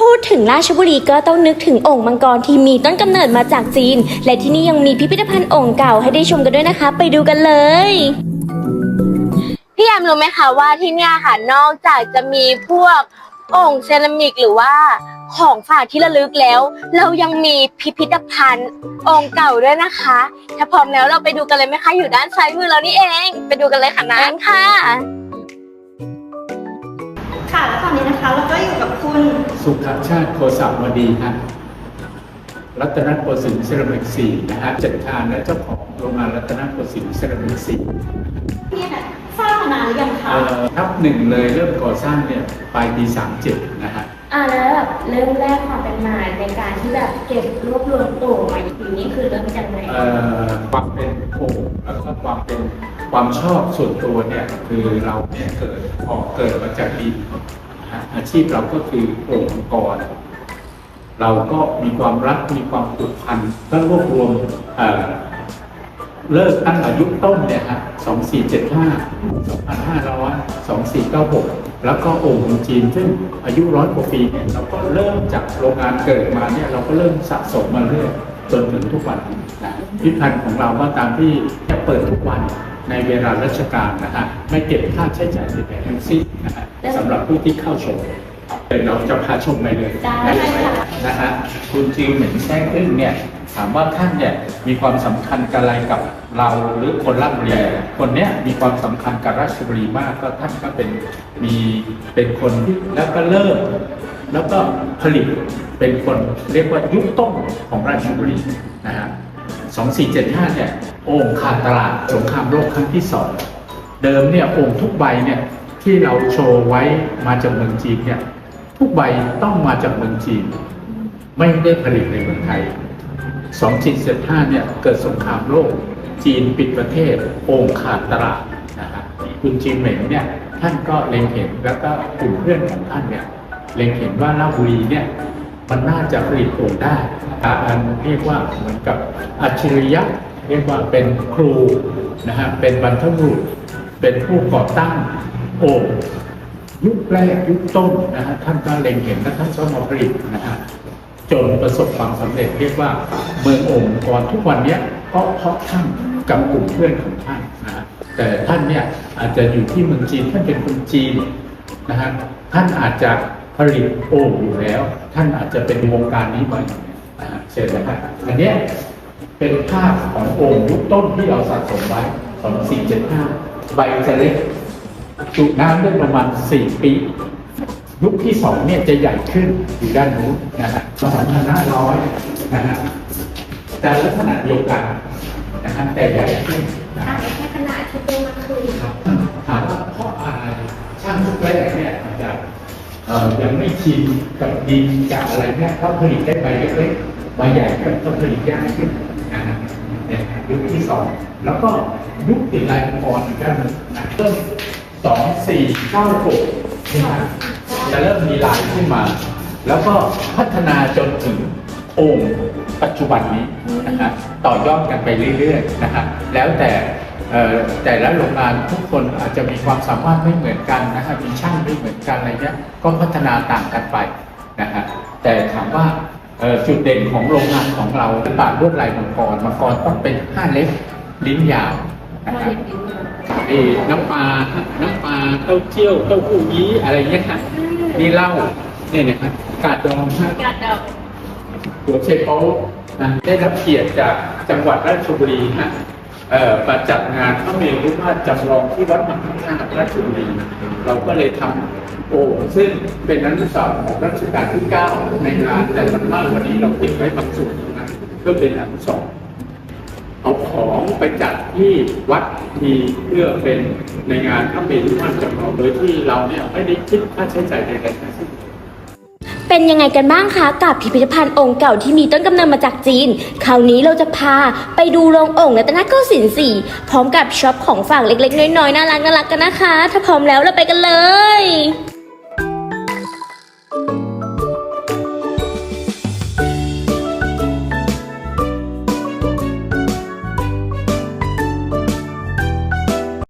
พูดถึงราชบุรีก็ต้องนึกถึงองค์มังกรที่มีต้นกำเนิดมาจากจีน และที่นี่ยังมีพิพิธภัณฑ์องค์เก่าให้ได้ชมกันด้วยนะคะ ไปดูกันเลยพี่แอมรู้ไหมคะว่าที่เนี่ยค่ะนอกจากจะมีพวกองค์เซรามิกหรือว่าของฝากที่ระลึกแล้ว เรายังมีพิพิธภัณฑ์องค์เก่าด้วยนะคะ ถ้าพร้อมแล้วเราไปดูกันเลยไหมคะอยู่ด้านซ้ายมือเรานี่เอง ไปดูกันเลยค่ะนั้นค่ะ ค่ะแล้วตอนนี้นะคะเราก็อยู่กับคุณ สุขชาติโคสาวดีฮะรัตนโกสินทร์เซรามิกสี่นะฮะจัดการและเจ้าของโรงงานรัตนโกสินทร์เซรามิกสี่พี่เนี่ยสร้างมานานหรือยังคะเอ่อทับหนึ่งเลยเริ่มก่อสร้างเนี่ยปลายปีสามเจ็ดนะฮะอ่าแล้วแบบเริ่มแรกความเป็นมาในการที่แบบเก็บรวบรวมโอ่งมาอย่างนี้คือเริ่มจากไหนเอ่อความเป็นโอ่งแล้วก็ความเป็นความชอบส่วนตัวเนี่ยคือเราเนี่ยเกิดออกเกิดมาจากดินนะฮะ อาชีพเราก็คือองมังกร เราก็มีความรักมีความผูกพันก็รวบรวมเลิกตั้งอายุต้นเนี่ยฮะ2475 2500 2496 แล้วก็องเมืองจีนซึ่งอายุร้อยกว่าปีเนี่ยเราก็เริ่มจากโรงงานเกิดมาเนี่ยเราก็เริ่มสะสมมาเรื่อย จนถึงทุกวันนี้นะพิพิธภัณฑ์ของเราก็ตามที่จะเปิดทุกวันในเวลาราชการนะฮะไม่เก็บค่าใช้จ่ายใดๆทั้งสิ้นนะฮะสำหรับผู้ที่เข้าชมเดี๋ยวเราจะพาชมไปเลยได้ค่ะนะฮะคุณจีเหม็นแซ่อึ้งเนี่ย ถามว่าท่านเนี่ยมีความสำคัญกับอะไรกับเราหรือคนราชบุรีคนเนี้ยมีความสำคัญกับราชบุรีมากก็ท่านก็เป็นมีเป็นคนแล้วก็เริ่มแล้วก็ผลิตเป็นคนเรียกว่ายุคต้นของราชบุรีนะฮะ2475เนี่ยโอ่งขาดตลาดสงครามโลกครั้งที่สองเดิมเนี่ยโอ่งทุกใบเนี่ยที่เราโชว์ไว้มาจากเมืองจีนเนี่ยทุกใบต้องมาจากเมืองจีน ไม่ได้ผลิตในเมืองไทย 2475เนี่ยเกิดสงครามโลก จีนปิดประเทศโอ่งขาดตลาดนะฮะคุณจีนเหม็นเนี่ยท่านก็เล็งเห็นแล้วก็กลุ่มเพื่อนของท่านเนี่ยเล็งเห็นว่าราบุรีเนี่ยมันน่าจะผลิตโองได้อ่าอันเรียกว่าเหมือนกับอัจฉริยะเรียกว่าเป็นครูนะฮะเป็นบรรพบุรุษเป็นผู้ก่อตั้งโอ่งยุคแรกยุคต้นนะฮะท่านก็เล็งเห็นและท่านก็มาผลิตนะฮะ จนประสบความสำเร็จเรียกว่าเมืององค์กรทุกวันเนี้ยก็เพราะท่านกับกลุ่มเพื่อนของท่านนะฮะแต่ท่านเนี่ยอาจจะอยู่ที่เมืองจีนท่านเป็นคนจีนนะฮะท่านอาจจะผลิตโอ่งอยู่แล้ว ท่านอาจจะเป็นวงการนี้มาอยู่นะฮะเช่นนะครับอันนี้เป็นภาพของโอ่งยุคต้นที่เราสะสมไว้2475ใบจะเล็กจุน้ำได้ประมาณ4ปี ยุคที่สองเนี่ยจะใหญ่ขึ้นอยู่ด้านนู้นนะฮะ2,500นะฮะแต่ลักษณะเดียวกันนะฮะแต่ใหญ่ขึ้นนะฮะแค่ขนาดที่เป็นมาคือครับถามว่าเพราะอะไรช่างทุกแรกเนี่ยอาจจะเอ่อยังไม่ชินกับดินกับอะไรเนี่ยเขาผลิตได้ใบเล็กๆใบใหญ่ก็ต้องผลิตยากขึ้นนะฮะเนี่ยยุคที่สองแล้วก็ยุคติดลายมังกรอีกด้านหนึ่งนะเริ่มสองสี่เก้าหกใช่ไหม จะเริ่มมีลายขึ้นมา แล้วก็พัฒนาจนถึงองค์ปัจจุบันนี้นะครับต่อยอดกันไปเรื่อยๆนะครับแล้วแต่เอ่อแต่ละโรงงานทุกคนอาจจะมีความสามารถไม่เหมือนกันนะครับมีช่างไม่เหมือนกันอะไรเงี้ยก็พัฒนาต่างกันไปนะฮะแต่ถามว่าเอ่อจุดเด่นของโรงงานของเราปากลวดลายมังกรมังกรต้องเป็นห้าเล็บลิ้นยาวนะครับนี่น้ำปลาน้ำปลาเต้าเจี้ยวเต้าหู้ยี้อะไรเงี้ยครับ นี่เหล้าเนี่ยนะครับกาดดองฮะกาดดอกหัวเชโป๊ะนะได้รับเกียรติจากจังหวัดราชบุรีฮะเอ่อมาจัดงานพระเมรุมาตรจำลองที่วัดมหาธาตุราชบุรีเราก็เลยทำโอ่งซึ่งเป็นอนุสรณ์ของรัชกาลที่ 9 ในงานแต่ส่วนมากวันนี้เราติดไว้บางส่วนนะเพื่อเป็นอนุสรณ์ เอาของไปจัดที่วัดทีเพื่อเป็นในงานพระเมรุมาตรจำลองโดยที่เราเนี่ยไม่ได้คิดค่าใช้จ่ายใดๆทั้งสิ้นเป็นยังไงกันบ้างคะกับพิพิธภัณฑ์องค์เก่าที่มีต้นกำเนิดมาจากจีน คราวนี้เราจะพาไปดูโรงองค์รัตนโกสินทร์สี่พร้อมกับช็อปของฝากเล็กๆ น้อยๆ น่ารักน่ารักกันนะคะ ถ้าพร้อมแล้วเราไปกันเลย